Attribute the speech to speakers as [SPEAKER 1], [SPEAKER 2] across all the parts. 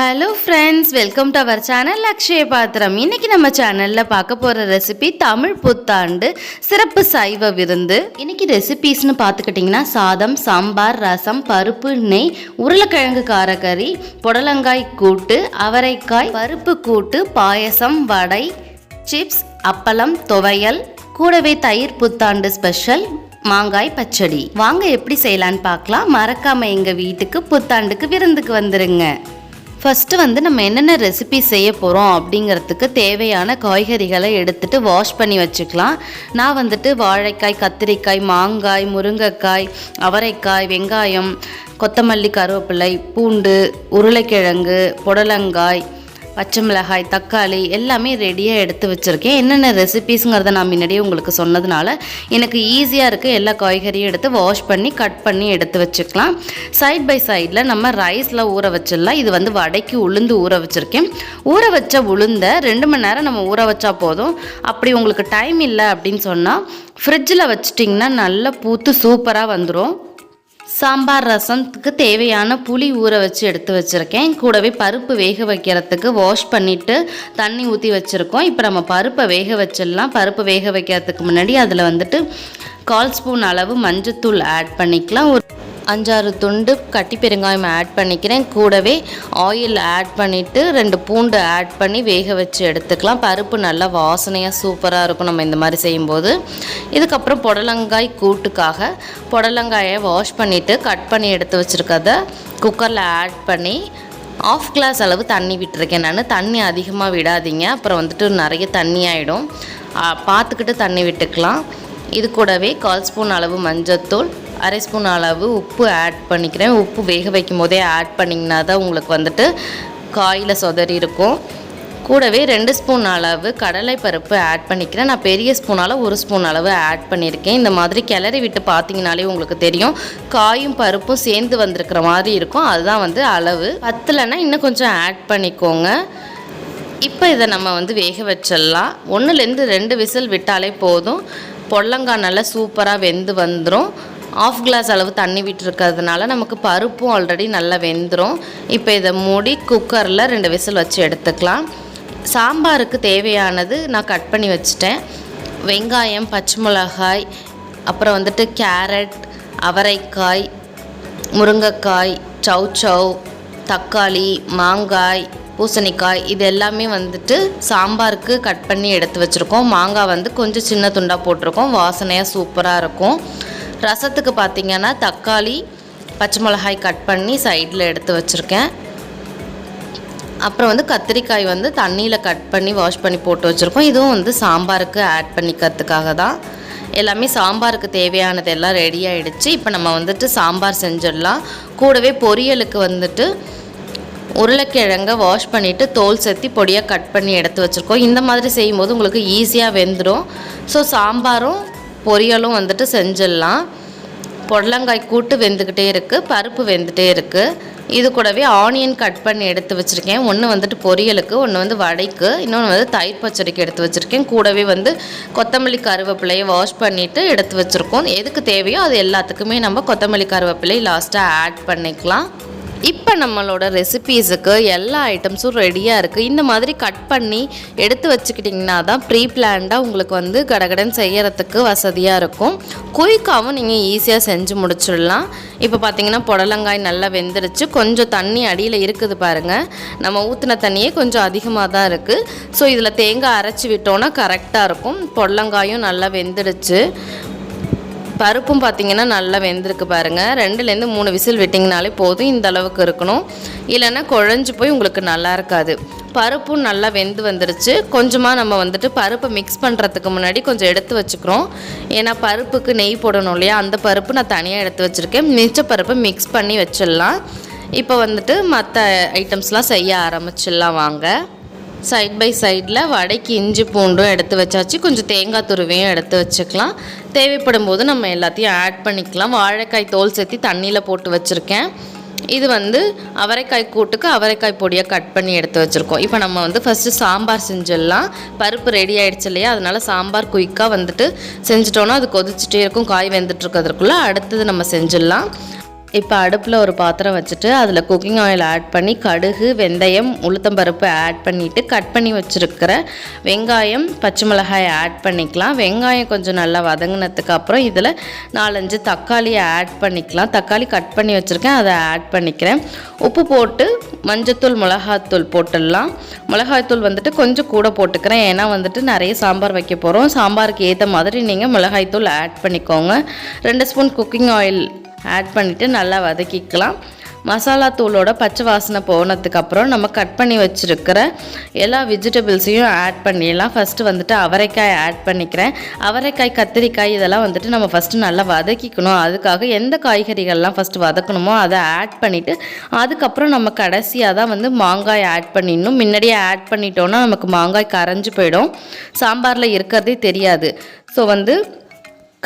[SPEAKER 1] Hello friends welcome to our channel Akshaya Pathiram இன்னைக்கு நம்ம சேனலில் பார்க்க போகிற ரெசிபி தமிழ் புத்தாண்டு சிறப்பு சைவ விருந்து. இன்னைக்கு ரெசிபீஸ்னு பார்த்துக்கிட்டிங்கன்னா சாதம் சாம்பார் ரசம் பருப்பு நெய் உருளைக்கிழங்கு காரக்கறி புடலங்காய் கூட்டு அவரைக்காய் பருப்பு கூட்டு பாயசம் வடை சிப்ஸ் அப்பளம் துவையல் கூடவே தயிர் புத்தாண்டு ஸ்பெஷல் மாங்காய் பச்சடி. வாங்க எப்படி செய்யலான்னு பார்க்கலாம். மறக்காம எங்கள் வீட்டுக்கு புத்தாண்டுக்கு விருந்துக்கு வந்துருங்க. ஃபஸ்ட்டு வந்து நம்ம என்னென்ன ரெசிபி செய்ய போகிறோம் அப்படிங்கிறதுக்கு தேவையான காய்கறிகளை எடுத்துகிட்டு வாஷ் பண்ணி வச்சுக்கலாம். நான் வந்துட்டு வாழைக்காய் கத்திரிக்காய் மாங்காய் முருங்கைக்காய் அவரைக்காய் வெங்காயம் கொத்தமல்லி கருவேப்பிலை பூண்டு உருளைக்கிழங்கு புடலங்காய் பச்சை மிளகாய் தக்காளி எல்லாமே ரெடியாக எடுத்து வச்சுருக்கேன். என்னென்ன ரெசிபீஸுங்கிறத நான் முன்னாடியே உங்களுக்கு சொன்னதுனால எனக்கு ஈஸியாக இருக்குது எல்லா காய்கறியும் எடுத்து வாஷ் பண்ணி கட் பண்ணி எடுத்து வச்சுக்கலாம். சைட் பை சைடில் நம்ம ரைஸில் ஊற வச்சிடலாம். இது வந்து வடைக்கு உளுந்து ஊற வச்சுருக்கேன். ஊற வச்ச உளுந்த ரெண்டு மணி நேரம் நம்ம ஊற வச்சா போதும். அப்படி உங்களுக்கு டைம் இல்லை அப்படின்னு சொன்னால் ஃப்ரிட்ஜில் வச்சிட்டிங்கன்னா நல்லா பூத்து சூப்பராக வந்துடும் சாம்பார் ரசத்துக்கு தேவையான புளி ஊற வச்சு எடுத்து வச்சுருக்கேன். கூடவே பருப்பு வேக வைக்கிறதுக்கு வாஷ் பண்ணிவிட்டு தண்ணி ஊற்றி வச்சுருக்கோம். இப்போ நம்ம பருப்பை வேக வச்சிடலாம். பருப்பு வேக வைக்கிறதுக்கு முன்னாடி அதில் வந்துட்டு கால் ஸ்பூன் அளவு மஞ்சத்தூள் ஆட் பண்ணிக்கலாம். ஒரு அஞ்சாறு துண்டு கட்டி பெருங்காயம் ஆட் பண்ணிக்கிறேன். கூடவே ஆயில் ஆட் பண்ணிவிட்டு ரெண்டு பூண்டு ஆட் பண்ணி வேக வச்சு எடுத்துக்கலாம். பருப்பு நல்லா வாசனையாக சூப்பராக இருக்கும் நம்ம இந்த மாதிரி செய்யும்போது. இதுக்கப்புறம் புடலங்காய் கூட்டுக்காக புடலங்காயை வாஷ் பண்ணிவிட்டு கட் பண்ணி எடுத்து வச்சுருக்கத குக்கரில் ஆட் பண்ணி ஆஃப் கிளாஸ் அளவு தண்ணி விட்டுருக்கேன் நான். தண்ணி அதிகமாக விடாதீங்க. அப்புறம் வந்துட்டு நிறைய தண்ணி ஆகிடும் பார்த்துக்கிட்டு தண்ணி விட்டுக்கலாம். இது கூடவே கால் ஸ்பூன் அளவு மஞ்சத்தூள் அரை ஸ்பூன் அளவு உப்பு ஆட் பண்ணிக்கிறேன். உப்பு வேக வைக்கும் போதே ஆட் பண்ணிங்கன்னா தான் உங்களுக்கு வந்துட்டு காயில் சொதறி இருக்கும். கூடவே ரெண்டு ஸ்பூன் அளவு கடலை பருப்பு ஆட் பண்ணிக்கிறேன். நான் பெரிய ஸ்பூனால் ஒரு ஸ்பூன் அளவு ஆட் பண்ணியிருக்கேன். இந்த மாதிரி கிளறி விட்டு பார்த்தீங்கனாலே உங்களுக்கு தெரியும். காயும் பருப்பும் சேர்ந்து வந்திருக்கிற மாதிரி இருக்கும். அதுதான் வந்து அளவு. பத்தலைன்னா இன்னும் கொஞ்சம் ஆட் பண்ணிக்கோங்க. இப்போ இதை நம்ம வந்து வேக வச்சிடலாம். ஒன்றுலேருந்து ரெண்டு விசில் விட்டாலே போதும். பொல்லங்காய் நல்லா சூப்பராக வெந்து வந்துடும் ஆஃப் கிளாஸ் அளவு தண்ணி விட்டுருக்கிறதுனால நமக்கு பருப்பும் ஆல்ரெடி நல்லா வெந்துடும் இப்போ இதை மூடி குக்கரில் ரெண்டு விசில் வச்சு எடுத்துக்கலாம். சாம்பாருக்கு தேவையானது நான் கட் பண்ணி வச்சுட்டேன். வெங்காயம் பச்சை மிளகாய் அப்புறம் வந்துட்டு கேரட் அவரைக்காய் முருங்கைக்காய் சவ் சௌ தக்காளி மாங்காய் பூசணிக்காய் இது எல்லாமே வந்துட்டு சாம்பாருக்கு கட் பண்ணி எடுத்து வச்சுருக்கோம். மாங்காய் வந்து கொஞ்சம் சின்ன துண்டாக போட்டிருக்கோம். வாசனையாக சூப்பராக இருக்கும். ரசத்துக்கு பார்த்திங்கன்னா தக்காளி பச்சை மிளகாய் கட் பண்ணி சைடில் எடுத்து வச்சுருக்கேன். அப்புறம் வந்து கத்திரிக்காய் வந்து தண்ணியில் கட் பண்ணி வாஷ் பண்ணி போட்டு வச்சுருக்கோம். இதுவும் வந்து சாம்பாருக்கு ஆட் பண்ணிக்கிறதுக்காக தான். எல்லாமே சாம்பாருக்கு தேவையானது எல்லாம் ரெடி ஆகிடுச்சு இப்போ நம்ம வந்துட்டு சாம்பார் செஞ்சிடலாம். கூடவே பொரியலுக்கு வந்துட்டு உருளைக்கிழங்க வாஷ் பண்ணிவிட்டு தோல் செத்தி பொடியாக கட் பண்ணி எடுத்து வச்சுருக்கோம். இந்த மாதிரி செய்யும்போது உங்களுக்கு ஈஸியாக வெந்துடும் ஸோ சாம்பாரும் பொரியலும் வந்துட்டு செஞ்சிடலாம். புடலங்காய் கூட்டு வெந்துக்கிட்டே இருக்குது பருப்பு வெந்துகிட்டே இருக்குது இது கூடவே ஆனியன் கட் பண்ணி எடுத்து வச்சுருக்கேன். ஒன்று வந்துட்டு பொரியலுக்கு ஒன்று வந்து வடைக்கு இன்னொன்று வந்து தயிர் பச்சடிக்கு எடுத்து வச்சுருக்கேன். கூடவே வந்து கொத்தமல்லி கருவேப்பிலையை வாஷ் பண்ணிவிட்டு எடுத்து வச்சுருக்கோம். எதுக்கு தேவையோ அது எல்லாத்துக்குமே நம்ம கொத்தமல்லி கருவேப்பிலை லாஸ்ட்டாக ஆட் பண்ணிக்கலாம். இப்போ நம்மளோட ரெசிபீஸுக்கு எல்லா ஐட்டம்ஸும் ரெடியாக இருக்குது இந்த மாதிரி கட் பண்ணி எடுத்து வச்சுக்கிட்டிங்கன்னா தான் ப்ரீ பிளான்டாக உங்களுக்கு வந்து கடகடன் செய்யறதுக்கு வசதியாக இருக்கும். குயிக்காகவும் நீங்கள் ஈஸியாக செஞ்சு முடிச்சிடலாம். இப்போ பார்த்தீங்கன்னா புடலங்காய் நல்லா வெந்துருச்சு. கொஞ்சம் தண்ணி அடியில் இருக்குது பாருங்கள் நம்ம ஊற்றின தண்ணியே கொஞ்சம் அதிகமாக தான் இருக்குது ஸோ இதில் தேங்காய் அரைச்சி விட்டோன்னா கரெக்டாக இருக்கும். புடலங்காயும் நல்லா வெந்துடுச்சு. பருப்பும் பார்த்திங்கன்னா நல்லா வெந்திருக்கு பாருங்கள் ரெண்டுலேருந்து மூணு விசில் விட்டிங்கனாலே போதும் இந்த அளவுக்கு இருக்கணும். இல்லைன்னா குழஞ்சி போய் உங்களுக்கு நல்லா இருக்காது. பருப்பும் நல்லா வெந்து வந்துருச்சு. கொஞ்சமாக நம்ம வந்துட்டு பருப்பை மிக்ஸ் பண்ணுறதுக்கு முன்னாடி கொஞ்சம் எடுத்து வச்சுக்கிறோம். ஏன்னா பருப்புக்கு நெய் போடணும் இல்லையா? அந்த பருப்பு நான் தனியாக எடுத்து வச்சுருக்கேன். மிச்ச பருப்பை மிக்ஸ் பண்ணி வச்சிடலாம். இப்போ வந்துட்டு மற்ற ஐட்டம்ஸ்லாம் செய்ய ஆரம்பிச்சிடலாம். வாங்க. சைட் பை சைடில் வடைக்கு இஞ்சி பூண்டும் எடுத்து வச்சாச்சு. கொஞ்சம் தேங்காய் துருவையும் எடுத்து வச்சுக்கலாம். தேவைப்படும் போது நம்ம எல்லாத்தையும் ஆட் பண்ணிக்கலாம். வாழைக்காய் தோல் சேர்த்து தண்ணியில் போட்டு வச்சுருக்கேன். இது வந்து அவரைக்காய் கூட்டுக்கு அவரைக்காய் பொடியாக கட் பண்ணி எடுத்து வச்சுருக்கோம். இப்போ நம்ம வந்து ஃபஸ்ட்டு சாம்பார் செஞ்சிடலாம். பருப்பு ரெடி ஆகிடுச்சு இல்லையா? அதனால் சாம்பார் குயிக்காக வந்துட்டு செஞ்சிட்டோன்னா அது கொதிச்சுட்டே இருக்கும். காய் வெந்துட்டு இருக்கிறதுக்குள்ளே அடுத்தது நம்ம செஞ்சிடலாம். இப்போ அடுப்பில் ஒரு பாத்திரம் வச்சுட்டு அதில் குக்கிங் ஆயில் ஆட் பண்ணி கடுகு வெந்தயம் உளுத்தம்பருப்பு ஆட் பண்ணிவிட்டு கட் பண்ணி வச்சுருக்கிற வெங்காயம் பச்சை மிளகாயை ஆட் பண்ணிக்கலாம். வெங்காயம் கொஞ்சம் நல்லா வதங்கினதுக்கு அப்புறம் இதில் நாலஞ்சு தக்காளியை ஆட் பண்ணிக்கலாம். தக்காளி கட் பண்ணி வச்சுருக்கேன் அதை ஆட் பண்ணிக்கிறேன். உப்பு போட்டு மஞ்சத்தூள் மிளகாத்தூள் போட்டுடலாம். மிளகாய்த்தூள் வந்துட்டு கொஞ்சம் கூட போட்டுக்கிறேன். ஏன்னா வந்துட்டு நிறைய சாம்பார் வைக்க போகிறோம் சாம்பாருக்கு ஏற்ற மாதிரி நீங்கள் மிளகாய்த்தூள் ஆட் பண்ணிக்கோங்க. ரெண்டு ஸ்பூன் குக்கிங் ஆயில் ஆட் பண்ணிவிட்டு நல்லா வதக்கிக்கலாம். மசாலா தூளோட பச்சை வாசனை போனதுக்கப்புறம் நம்ம கட் பண்ணி வச்சுருக்கிற எல்லா வெஜிடபிள்ஸையும் ஆட் பண்ணிடலாம். ஃபஸ்ட்டு வந்துட்டு அவரைக்காய் ஆட் பண்ணிக்கிறேன். அவரைக்காய் கத்திரிக்காய் இதெல்லாம் வந்துட்டு நம்ம ஃபஸ்ட்டு நல்லா வதக்கிக்கணும். அதுக்காக எந்த காய்கறிகள்லாம் ஃபஸ்ட்டு வதக்கணுமோ அதை ஆட் பண்ணிவிட்டு அதுக்கப்புறம் நம்ம கடைசியாக தான் வந்து மாங்காய் ஆட் பண்ணிடணும். முன்னாடியே ஆட் பண்ணிட்டோன்னா நமக்கு மாங்காய் கரைஞ்சு போயிடும். சாம்பாரில் இருக்கிறதே தெரியாது. ஸோ வந்து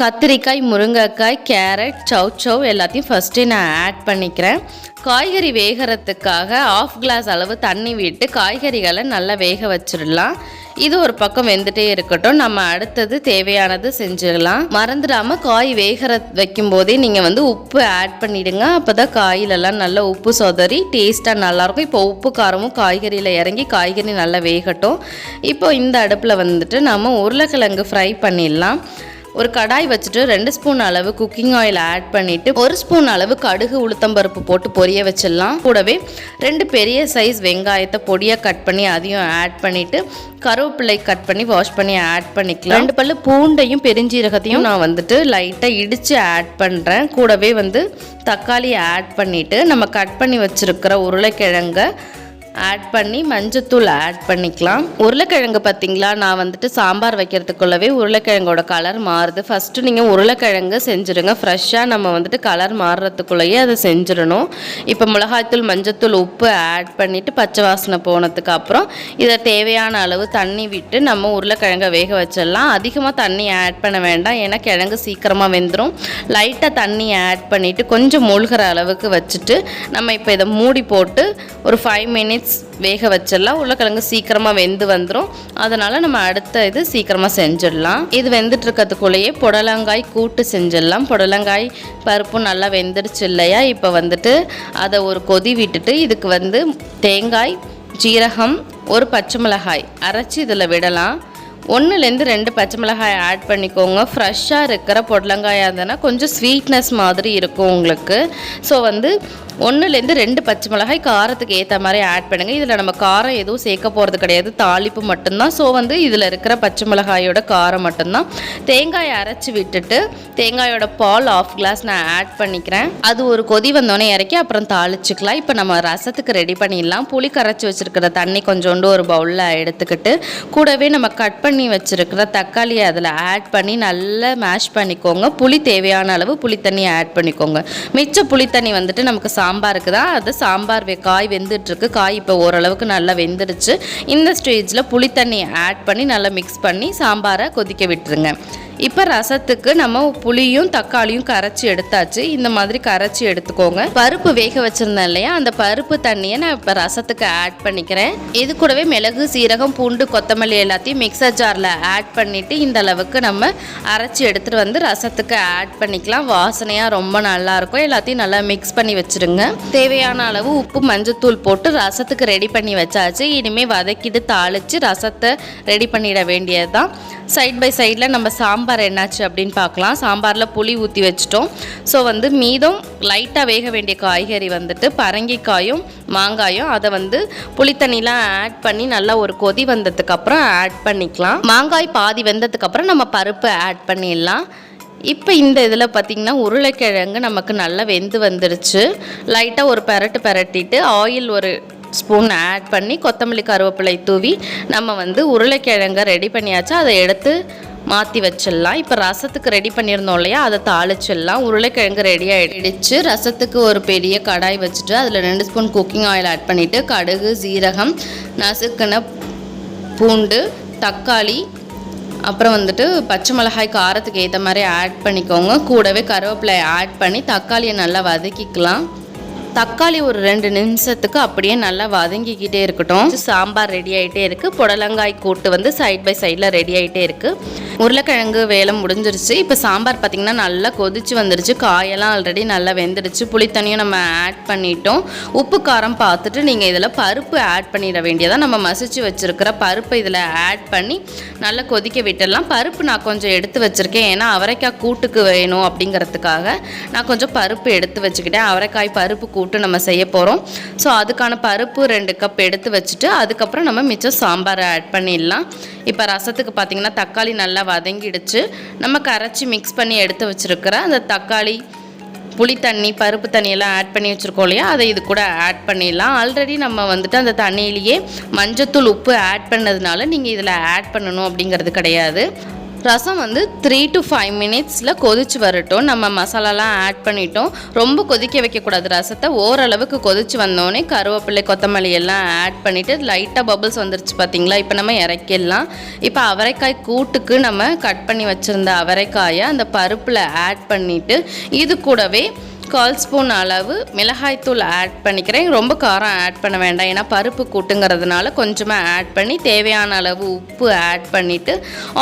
[SPEAKER 1] கத்திரிக்காய் முருங்கைக்காய் கேரட் சவ் சவ் எல்லாத்தையும் ஃபஸ்ட்டு நான் ஆட் பண்ணிக்கிறேன். காய்கறி வேகிறதுக்காக ஆஃப் கிளாஸ் அளவு தண்ணி விட்டு காய்கறிகளை நல்லா வேக வச்சிடலாம். இது ஒரு பக்கம் வெந்துட்டே இருக்கட்டும். நம்ம அடுத்தது தேவையானது செஞ்சிடலாம். மறந்துடாமல் காய் வேகிற வைக்கும் போதே நீங்கள் வந்து உப்பு ஆட் பண்ணிவிடுங்க அப்போ தான் காயிலெல்லாம் நல்லா உப்பு சொதறி டேஸ்ட்டாக நல்லாயிருக்கும். இப்போ உப்பு காரமும் காய்கறியில் இறங்கி காய்கறி நல்லா வேகட்டும். இப்போ இந்த அடுப்பில் வந்துட்டு நம்ம உருளைக்கிழங்கு ஃப்ரை பண்ணிடலாம். ஒரு கடாய் வச்சுட்டு ரெண்டு ஸ்பூன் அளவு குக்கிங் ஆயில் ஆட் பண்ணிவிட்டு ஒரு ஸ்பூன் அளவு கடுகு உளுத்தம்பருப்பு போட்டு பொரிய வச்சிடலாம். கூடவே ரெண்டு பெரிய சைஸ் வெங்காயத்தை பொடியாக கட் பண்ணி அதையும் ஆட் பண்ணிவிட்டு கருவேப்பிலை கட் பண்ணி வாஷ் பண்ணி ஆட் பண்ணிக்கலாம். ரெண்டு பல்லு பூண்டையும் பெருஞ்சீரகத்தையும் நான் வந்துட்டு லைட்டாக இடித்து ஆட் பண்ணுறேன் கூடவே வந்து தக்காளி ஆட் பண்ணிவிட்டு நம்ம கட் பண்ணி வச்சுருக்கிற உருளைக்கிழங்க ஆட் பண்ணி மஞ்சத்தூள் ஆட் பண்ணிக்கலாம். உருளைக்கிழங்கு பார்த்தீங்களா? நான் வந்துட்டு சாம்பார் வைக்கிறதுக்குள்ளவே உருளைக்கிழங்கோட கலர் மாறுது. ஃபஸ்ட்டு நீங்கள் உருளைக்கிழங்கு செஞ்சுருங்க. ஃப்ரெஷ்ஷாக நம்ம வந்துட்டு கலர் மாறுறதுக்குள்ளேயே அதை செஞ்சிடணும். இப்போ மிளகாய்த்தூள் மஞ்சத்தூள் உப்பு ஆட் பண்ணிவிட்டு பச்சை வாசனை போனதுக்கு அப்புறம் இதை தேவையான அளவு தண்ணி விட்டு நம்ம உருளைக்கிழங்கை வேக வச்சிடலாம். அதிகமாக தண்ணி ஆட் பண்ண வேண்டாம். ஏன்னா கிழங்கு சீக்கிரமாக வெந்துடும் லைட்டாக தண்ணி ஆட் பண்ணிவிட்டு கொஞ்சம் மூழ்கிற அளவுக்கு வச்சுட்டு நம்ம இப்போ இதை மூடி போட்டு ஒரு ஃபைவ் மினிட்ஸ் வேக வச்சிடலாம். உருளைக்கிழங்கு சீக்கிரமாக வெந்து வந்துடும் அதனால் நம்ம அடுத்த இது சீக்கிரமாக செஞ்சிடலாம். இது வெந்துட்டு இருக்கிறதுக்குள்ளேயே புடலங்காய் கூட்டு செஞ்சிடலாம். புடலங்காய் பருப்பும் நல்லா வெந்துடுச்சு இல்லையா? இப்போ வந்துட்டு அதை ஒரு கொதி விட்டுட்டு இதுக்கு வந்து தேங்காய் ஜீரகம் ஒரு பச்சை மிளகாய் அரைச்சி இதில் விடலாம். ஒன்றுலேருந்து ரெண்டு பச்சை மிளகாய் ஆட் பண்ணிக்கோங்க. ஃப்ரெஷ்ஷாக இருக்கிற பொடலங்காயாக இருந்ததுன்னா கொஞ்சம் ஸ்வீட்னஸ் மாதிரி இருக்கும் உங்களுக்கு. ஸோ வந்து ஒன்றுலேருந்து ரெண்டு பச்சை மிளகாய் காரத்துக்கு ஏற்ற மாதிரி ஆட் பண்ணுங்கள் இதில் நம்ம காரம் எதுவும் சேர்க்க போகிறது கிடையாது. தாளிப்பு மட்டும்தான். ஸோ வந்து இதில் இருக்கிற பச்சை மிளகாயோட காரம் மட்டும்தான். தேங்காயை அரைச்சி விட்டுட்டு தேங்காயோட பால் ஆஃப் கிளாஸ் நான் ஆட் பண்ணிக்கிறேன். அது ஒரு கொதி வந்தோடனே இறக்கி அப்புறம் தாளிச்சுக்கலாம். இப்போ நம்ம ரசத்துக்கு ரெடி பண்ணிடலாம். புளி கரைச்சி வச்சுருக்கிற தண்ணி கொஞ்சோண்டு ஒரு பவுலில் எடுத்துக்கிட்டு கூடவே நம்ம கட் பண்ணி வச்சுருக்கிற தக்காளியை அதில் ஆட் பண்ணி நல்லா மேஷ் பண்ணிக்கோங்க. புளி தேவையான அளவு புளி தண்ணி ஆட் பண்ணிக்கோங்க. மிச்ச புளித்தண்ணி வந்துட்டு நமக்கு சாம்பாருக்கு தான். அது சாம்பார் வெ காய் வெந்துட்டுருக்கு. காய் இப்போ ஓரளவுக்கு நல்லா வெந்துடுச்சு. இந்த ஸ்டேஜில் புளித்தண்ணி ஆட் பண்ணி நல்லா மிக்ஸ் பண்ணி சாம்பாரை கொதிக்க விட்டுருங்க. இப்போ ரசத்துக்கு நம்ம புளியும் தக்காளியும் கரைச்சி எடுத்தாச்சு. இந்த மாதிரி கரைச்சி எடுத்துக்கோங்க. பருப்பு வேக வச்சிருந்தேன் இல்லையா? அந்த பருப்பு தண்ணியை நான் இப்போ ரசத்துக்கு ஆட் பண்ணிக்கிறேன். இது கூடவே மிளகு சீரகம் பூண்டு கொத்தமல்லி எல்லாத்தையும் மிக்சர் ஜாரில் ஆட் பண்ணிவிட்டு இந்த அளவுக்கு நம்ம அரைச்சி எடுத்துகிட்டு வந்து ரசத்துக்கு ஆட் பண்ணிக்கலாம். வாசனையாக ரொம்ப நல்லாயிருக்கும் எல்லாத்தையும் நல்லா மிக்ஸ் பண்ணி வச்சுருங்க. தேவையான அளவு உப்பு மஞ்சத்தூள் போட்டு ரசத்துக்கு ரெடி பண்ணி வச்சாச்சு. இனிமேல் வதக்கிட்டு தாளித்து ரசத்தை ரெடி பண்ணிட வேண்டியது தான் சைட் பை சைடில் நம்ம சாம்பார் சாம்பார் என்னாச்சு அப்படின்னு பார்க்கலாம். சாம்பாரில் புளி ஊற்றி வச்சிட்டோம். ஸோ வந்து மீதம் லைட்டாக வேக வேண்டிய காய்கறி வந்துட்டு பரங்கிக்காயும் மாங்காயும் அதை வந்து புளித்தண்ணிலாம் ஆட் பண்ணி நல்லா ஒரு கொதி வந்ததுக்கப்புறம் ஆட் பண்ணிக்கலாம். மாங்காய் பாதி வெந்ததுக்கப்புறம் நம்ம பருப்பு ஆட் பண்ணிடலாம். இப்போ இந்த இதில் பார்த்திங்கன்னா உருளைக்கிழங்கு நமக்கு நல்லா வெந்து வந்துருச்சு. லைட்டாக ஒரு பெரட்டு பெரட்டிட்டு ஆயில் ஒரு ஸ்பூன் ஆட் பண்ணி கொத்தமல்லி கருவேப்பிலை தூவி நம்ம வந்து உருளைக்கிழங்க ரெடி பண்ணியாச்சு. அதை எடுத்து மாற்றி வச்சிடலாம். இப்போ ரசத்துக்கு ரெடி பண்ணியிருந்தோம் இல்லையா? அதை தாளிச்சிடலாம். உருளைக்கிழங்கு ரெடி ஆகிடுச்சு ரசத்துக்கு ஒரு பெரிய கடாய் வச்சுட்டு அதில் ரெண்டு ஸ்பூன் குக்கிங் ஆயில் ஆட் பண்ணிவிட்டு கடுகு சீரகம் நசுக்கின பூண்டு தக்காளி அப்புறம் வந்துட்டு பச்சை மிளகாய் காரத்துக்கு ஏற்ற மாதிரி ஆட் பண்ணிக்கோங்க. கூடவே கருவேப்பிலை ஆட் பண்ணி தக்காளியை நல்லா வதக்கிக்கலாம். தக்காளி ஒரு ரெண்டு நிமிஷத்துக்கு அப்படியே நல்லா வதங்கிக்கிட்டே இருக்கட்டும். சாம்பார் ரெடி ஆகிட்டே இருக்குது புடலங்காய் கூட்டு வந்து சைட் பை சைடில் ரெடி ஆகிட்டே இருக்குது உருளைக்கிழங்கு வேலை முடிஞ்சிருச்சு. இப்போ சாம்பார் பார்த்திங்கன்னா நல்லா கொதிச்சு வந்துருச்சு. காயெல்லாம் ஆல்ரெடி நல்லா வெந்துடுச்சு. புளித்தண்ணியும் நம்ம ஆட் பண்ணிட்டோம். உப்பு காரம் பார்த்துட்டு நீங்கள் இதில் பருப்பு ஆட் பண்ணிட வேண்டியதாக நம்ம மசிச்சு வச்சுருக்கிற பருப்பை இதில் ஆட் பண்ணி நல்லா கொதிக்க விட்டுடலாம். பருப்பு நான் கொஞ்சம் எடுத்து வச்சுருக்கேன். ஏன்னா அவரைக்காய் கூட்டுக்கு வேணும் அப்படிங்கிறதுக்காக நான் கொஞ்சம் பருப்பு எடுத்து வச்சுக்கிட்டேன். அவரைக்காய் பருப்பு கூட்டு நம்ம செய்ய போகிறோம் ஸோ அதுக்கான பருப்பு ரெண்டு கப் எடுத்து வச்சுட்டு அதுக்கப்புறம் நம்ம மிச்சம் சாம்பாரை ஆட் பண்ணிடலாம். இப்போ ரசத்துக்கு பார்த்திங்கன்னா தக்காளி நல்லா வதங்கிடுச்சு. நம்ம கரைச்சி மிக்ஸ் பண்ணி எடுத்து வச்சுருக்கிற அந்த தக்காளி புளி தண்ணி பருப்பு தண்ணியெல்லாம் ஆட் பண்ணி வச்சுருக்கோம் இல்லையா? அதை இது கூட ஆட் பண்ணிடலாம். ஆல்ரெடி நம்ம வந்துட்டு அந்த தண்ணியிலேயே மஞ்சத்தூள் உப்பு ஆட் பண்ணதுனால நீங்கள் இதில் ஆட் பண்ணணும் அப்படிங்கிறது கிடையாது. ரசம் வந்து த்ரீ டு ஃபைவ் மினிட்ஸில் கொதிச்சு வரட்டும். நம்ம மசாலாலாம் ஆட் பண்ணிட்டோம். ரொம்ப கொதிக்க வைக்கக்கூடாது ரசத்தை. ஓரளவுக்கு கொதிச்சு வந்தோடனே கருவேப்பிலை கொத்தமல்லி எல்லாம் ஆட் பண்ணிவிட்டு லைட்டாக பபுள்ஸ் வந்துருச்சு பார்த்தீங்களா இப்போ நம்ம இறக்கிடலாம். இப்போ அவரைக்காய் கூட்டுக்கு நம்ம கட் பண்ணி வச்சுருந்த அவரைக்காயை அந்த பருப்பில் ஆட் பண்ணிவிட்டு இது கூடவே கால் ஸ்பூன் அளவு மிளகாய்த்தூள் ஆட் பண்ணிக்கிறேன். ரொம்ப காரம் ஆட் பண்ண வேண்டாம். ஏன்னா பருப்பு கூட்டுங்கிறதுனால கொஞ்சமாக ஆட் பண்ணி தேவையான அளவு உப்பு ஆட் பண்ணிவிட்டு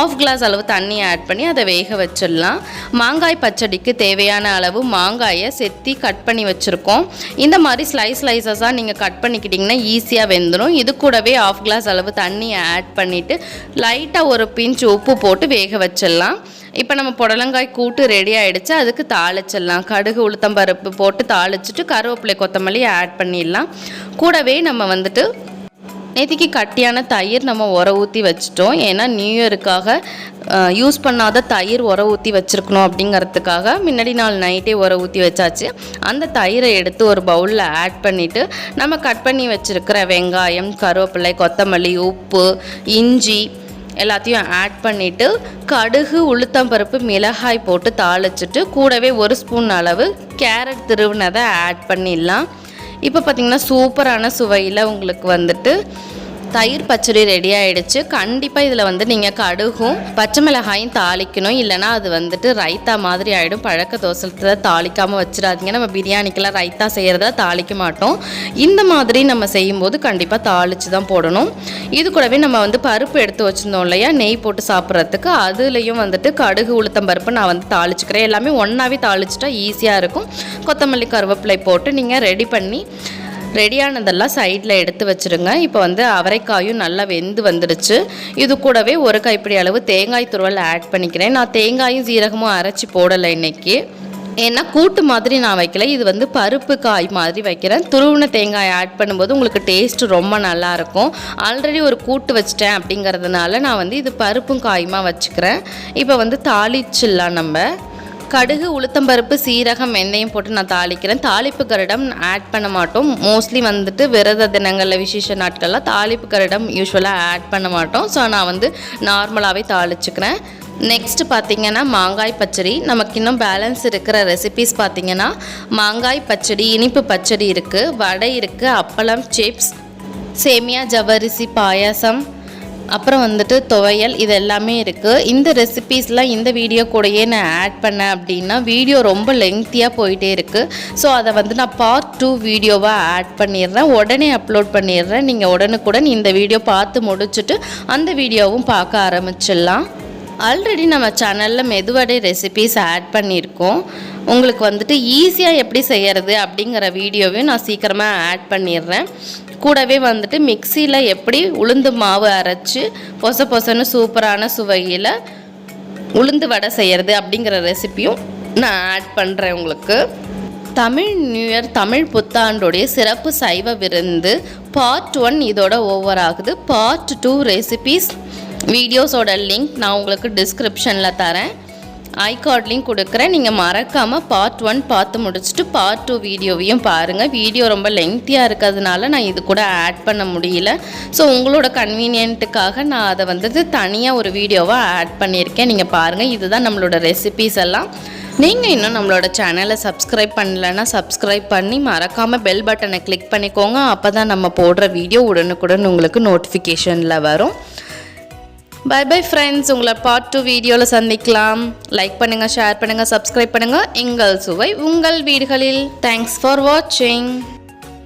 [SPEAKER 1] ஆஃப் கிளாஸ் அளவு தண்ணி ஆட் பண்ணி அதை வேக வச்சிடலாம். மாங்காய் பச்சடிக்கு தேவையான அளவு மாங்காயை செத்தி கட் பண்ணி வச்சுருக்கோம். இந்த மாதிரி ஸ்லைஸ் ஸ்லைசஸாக நீங்கள் கட் பண்ணிக்கிட்டிங்கன்னா ஈஸியாக வெந்துடும் இது கூடவே ஆஃப் கிளாஸ் அளவு தண்ணி ஆட் பண்ணிவிட்டு லைட்டாக ஒரு பிஞ்ச் உப்பு போட்டு வேக வச்சிடலாம். இப்போ நம்ம புடலங்காய் கூட்டு ரெடி ஆகிடுச்சு அதுக்கு தாளிச்சிடலாம். கடுகு உளுத்தம்பருப்பு போட்டு தாளிச்சிட்டு கருவேப்பிலை கொத்தமல்லி ஆட் பண்ணிடலாம். கூடவே நம்ம வந்துட்டு நேற்றுக்கு கட்டியான தயிர் நம்ம உர ஊற்றி வச்சிட்டோம். ஏன்னா நியூ இயருக்காக யூஸ் பண்ணாத தயிர் உர ஊற்றி வச்சுருக்கணும் அப்படிங்கிறதுக்காக முன்னாடி நாள் நைட்டே உர ஊற்றி வச்சாச்சு. அந்த தயிரை எடுத்து ஒரு பவுலில் ஆட் பண்ணிவிட்டு நம்ம கட் பண்ணி வச்சுருக்கிற வெங்காயம் கருவேப்பிலை கொத்தமல்லி உப்பு இஞ்சி எல்லாத்தையும் ஆட் பண்ணிவிட்டு கடுகு உளுத்தம்பருப்பு மிளகாய் போட்டு தாளிச்சிட்டு கூடவே ஒரு ஸ்பூன் அளவு கேரட் திருவினதை ஆட் பண்ணிடலாம். இப்போ பார்த்திங்கன்னா சூப்பரான சுவையில் உங்களுக்கு வந்துட்டு தயிர் பச்சடி ரெடி ஆகிடுச்சு கண்டிப்பாக இதில் வந்து நீங்கள் கடுகும் பச்சை மிளகாயும் தாளிக்கணும். இல்லைனா அது வந்துட்டு ரைத்தா மாதிரி ஆகிடும் பழக்க தோசத்தை தாளிக்காமல் வச்சிடாதீங்க. நம்ம பிரியாணிக்கெல்லாம் ரைத்தா செய்கிறத தாளிக்க மாட்டோம். இந்த மாதிரி நம்ம செய்யும்போது கண்டிப்பாக தாளித்து தான் போடணும். இது கூடவே நம்ம வந்து பருப்பு எடுத்து வச்சுருந்தோம் இல்லையா? நெய் போட்டு சாப்பிட்றதுக்கு. அதுலேயும் வந்துட்டு கடுகு உளுத்தம் பருப்பு நான் வந்து தாளிச்சுக்கிறேன். எல்லாமே ஒன்றாவே தாளிச்சிட்டா ஈஸியாக இருக்கும். கொத்தமல்லி கருவேப்பிலை போட்டு நீங்கள் ரெடி பண்ணி ரெடியானதெல்லாம் சைடில் எடுத்து வச்சுருங்க. இப்போ வந்து அவரைக்காயும் நல்லா வெந்து வந்துடுச்சு. இது கூடவே ஒரு கைப்பிடி அளவு தேங்காய் துருவல் ஆட் பண்ணிக்கிறேன். நான் தேங்காயும் சீரகமும் அரைச்சி போடலை இன்றைக்கி ஏன்னா கூட்டு மாதிரி நான் வைக்கல. இது வந்து பருப்பு காய் மாதிரி வைக்கிறேன். துருவின தேங்காய் ஆட் பண்ணும்போது உங்களுக்கு டேஸ்ட் ரொம்ப நல்லாயிருக்கும் ஆல்ரெடி ஒரு கூட்டு வச்சிட்டேன் அப்படிங்கிறதுனால நான் வந்து இது பருப்பும் காயுமா வச்சுக்கிறேன். இப்போ வந்து தாளிச்சிடலாம் நம்ம. கடுகு உளுத்தம்பருப்பு சீரகம் வெந்தயம் போட்டு நான் தாளிக்கிறேன். தாளிப்பு கரடம் ஆட் பண்ண மாட்டோம். மோஸ்ட்லி வந்துட்டு விரத தினங்களில் விசேஷ நாட்களில் தாளிப்பு கரடம் யூஸ்வலாக ஆட் பண்ண மாட்டோம். ஸோ நான் வந்து நார்மலாகவே தாளிச்சுக்கிறேன். நெக்ஸ்ட் பார்த்திங்கன்னா மாங்காய் பச்சடி. நமக்கு இன்னும் பேலன்ஸ் இருக்கிற ரெசிபிஸ் பார்த்திங்கன்னா மாங்காய் பச்சடி இனிப்பு பச்சடி இருக்குது வடை இருக்குது அப்பளம் சிப்ஸ் சேமியா ஜவ்வரிசி பாயாசம் அப்புறம் வந்துட்டு துவையல் இது எல்லாமே இருக்குது இந்த ரெசிபீஸ்லாம் இந்த வீடியோ கூடயே நான் ஆட் பண்ணேன் அப்படின்னா வீடியோ ரொம்ப லெங்க்த்தியாக போயிட்டே இருக்குது ஸோ அதை வந்து நான் பார்ட் டூ வீடியோவாக ஆட் பண்ணிடுறேன். உடனே அப்லோட் பண்ணிடுறேன். நீங்கள் உடனுக்குடன் இந்த வீடியோ பார்த்து முடிச்சுட்டு அந்த வீடியோவும் பார்க்க ஆரம்பிச்சிடலாம். ஆல்ரெடி நம்ம சேனலில் மெதுவடை ரெசிபீஸ் ஆட் பண்ணியிருக்கோம். உங்களுக்கு வந்துட்டு ஈஸியாக எப்படி செய்கிறது அப்படிங்கிற வீடியோவையும் நான் சீக்கிரமாக ஆட் பண்ணிடுறேன். கூடவே வந்துட்டு மிக்சியில் எப்படி உளுந்து மாவு அரைச்சி பொச பொசன்னு சூப்பரான சுவையில் உளுந்து வடை செய்கிறது அப்படிங்கிற ரெசிப்பியும் நான் ஆட் பண்ணுறேன் உங்களுக்கு. தமிழ் நியூ இயர் தமிழ் புத்தாண்டுடைய சிறப்பு சைவ விருந்து பார்ட் ஒன் இதோட ஓவர் ஆகுது. பார்ட் டூ ரெசிபீஸ் வீடியோஸோட லிங்க் நான் உங்களுக்கு டிஸ்கிரிப்ஷனில் தரேன். ஐ கார்ட்லேயும் கொடுக்குறேன் நீங்கள் மறக்காமல் பார்ட் ஒன் பார்த்து முடிச்சுட்டு பார்ட் டூ வீடியோவையும் பாருங்கள் வீடியோ ரொம்ப லெங்க்த்தியாக இருக்கிறதுனால நான் இது கூட ஆட் பண்ண முடியல. ஸோ உங்களோட கன்வீனியன்ட்டுக்காக நான் அதை வந்துட்டு தனியாக ஒரு வீடியோவாக ஆட் பண்ணியிருக்கேன். நீங்கள் பாருங்கள் இதுதான் நம்மளோட ரெசிபீஸ் எல்லாம். நீங்கள் இன்னும் நம்மளோட சேனலை சப்ஸ்கிரைப் பண்ணலைன்னா சப்ஸ்கிரைப் பண்ணி மறக்காமல் பெல் பட்டனை கிளிக் பண்ணிக்கோங்க. அப்போ தான் நம்ம போடுற வீடியோ உடனுக்குடன் உங்களுக்கு நோட்டிஃபிகேஷனில் வரும்.
[SPEAKER 2] பை பை ஃப்ரெண்ட்ஸ் உங்களை பார்ட் டூ வீடியோவில் சந்திக்கலாம். லைக் பண்ணுங்கள் ஷேர் பண்ணுங்கள் சப்ஸ்கிரைப் பண்ணுங்கள் எங்கள் சுவை உங்கள் வீடுகளில். தேங்க்ஸ் ஃபார் வாட்சிங்